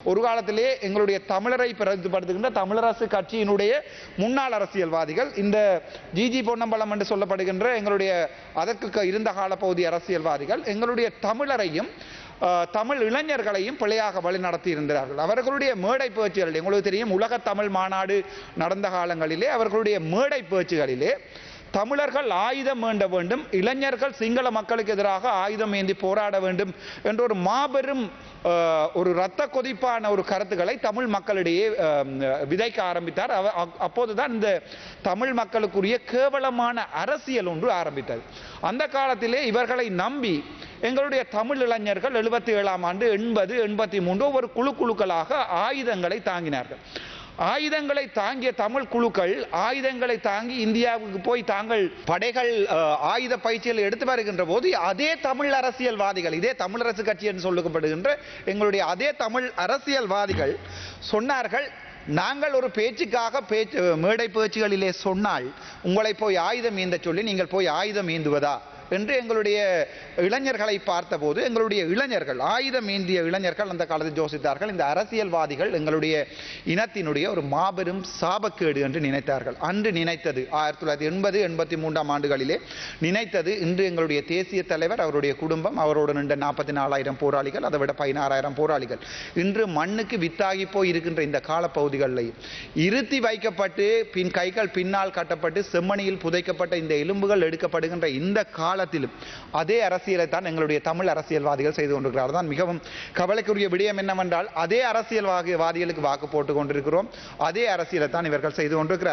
ஒரு காலத்திலே எங்களுடைய தமிழரை பிரதிபடுத்துகின்ற தமிழரசு கட்சியினுடைய முன்னாள் அரசியல்வாதிகள் இந்த ஜிஜி பொன்னம்பலம் என்று சொல்லப்படுகின்ற எங்களுடைய அதற்கு க- இருந்த காலப்பகுதி அரசியல்வாதிகள் எங்களுடைய தமிழரையும் தமிழ் இளைஞர்களையும் பிழையாக வழி நடத்தி இருந்தார்கள் அவர்களுடைய மேடை பேச்சுகளில் எங்களுக்கு தெரியும் உலக தமிழ் மாநாடு நடந்த காலங்களிலே அவர்களுடைய மேடை பேச்சுகளிலே தமிழர்கள் ஆயுதம் வேண்ட வேண்டும் இளைஞர்கள் சிங்கள மக்களுக்கு எதிராக ஆயுதம் ஏந்தி போராட வேண்டும் என்ற ஒரு மாபெரும் ஒரு இரத்த கொதிப்பான ஒரு கருத்துக்களை தமிழ் மக்களிடையே விதைக்க ஆரம்பித்தார். அவ- அப்போதுதான் இந்த தமிழ் மக்களுக்குரிய கேவலமான அரசியல் ஒன்று ஆரம்பித்தது. அந்த காலத்திலே இவர்களை நம்பி எங்களுடைய தமிழ் இளைஞர்கள் எழுபத்தி ஏழாம் ஆண்டு எண்பது எண்பத்தி மூன்று ஒரு குழு குழுக்களாக ஆயுதங்களை தாங்கினார்கள். ஆயுதங்களை தாங்கிய தமிழ் குழுக்கள் ஆயுதங்களை தாங்கி இந்தியாவுக்கு போய் தாங்கள் படைகள் ஆயுத பயிற்சியில் எடுத்து வருகின்ற போது அதே தமிழ் அரசியல்வாதிகள் இதே தமிழரசு கட்சி என்று சொல்லப்படுகின்ற எங்களுடைய அதே தமிழ் அரசியல்வாதிகள் சொன்னார்கள் நாங்கள் ஒரு பேச்சுக்காக பேச்சு மேடை பேச்சுகளிலே சொன்னால் உங்களை போய் ஆயுதம் ஈந்த சொல்லி நீங்கள் போய் ஆயுதம் ஈந்துவதா? என்று எங்களுடைய இளைஞர்களை பார்த்தபோது எங்களுடைய இளைஞர்கள் ஆயுதம் ஏந்திய இளைஞர்கள் அந்த காலத்தில் ஜோசித்தார்கள். இந்த அரசியல்வாதிகள் எங்களுடைய இனத்தினுடைய ஒரு மாபெரும் சாபக்கேடு என்று நினைத்தார்கள். அன்று நினைத்தது ஆயிரத்தி தொள்ளாயிரத்தி எண்பது எண்பத்தி மூன்றாம் ஆண்டுகளிலே நினைத்தது இன்று எங்களுடைய தேசிய தலைவர் அவருடைய குடும்பம் அவரோடு நின்ற நாற்பத்தி நாலாயிரம் போராளிகள் அதை விட பதினாறாயிரம் போராளிகள். இன்று மண்ணுக்கு வித்தாகி போய் இருக்கின்ற இந்த காலப்பகுதிகளில் இருத்தி வைக்கப்பட்டு பின் கைகள் பின்னால் கட்டப்பட்டு செம்மணியில் புதைக்கப்பட்ட இந்த எலும்புகள் எடுக்கப்படுகின்ற இந்த கால காலத்திலும். அதே அரசியலை தான் எங்களுடைய தமிழ் அரசியல்வாதிகள் செய்து கொண்டிருக்கிறார் தான் மிகவும் கவலைக்குரிய விடயம் என்னவென்றால் அதே அரசியல்வாதிகளுக்கு வாக்கு போட்டு கொண்டிருக்கிறோம். அதே அரசியலை தான் இவர்கள் செய்து கொண்டிருக்கிறார்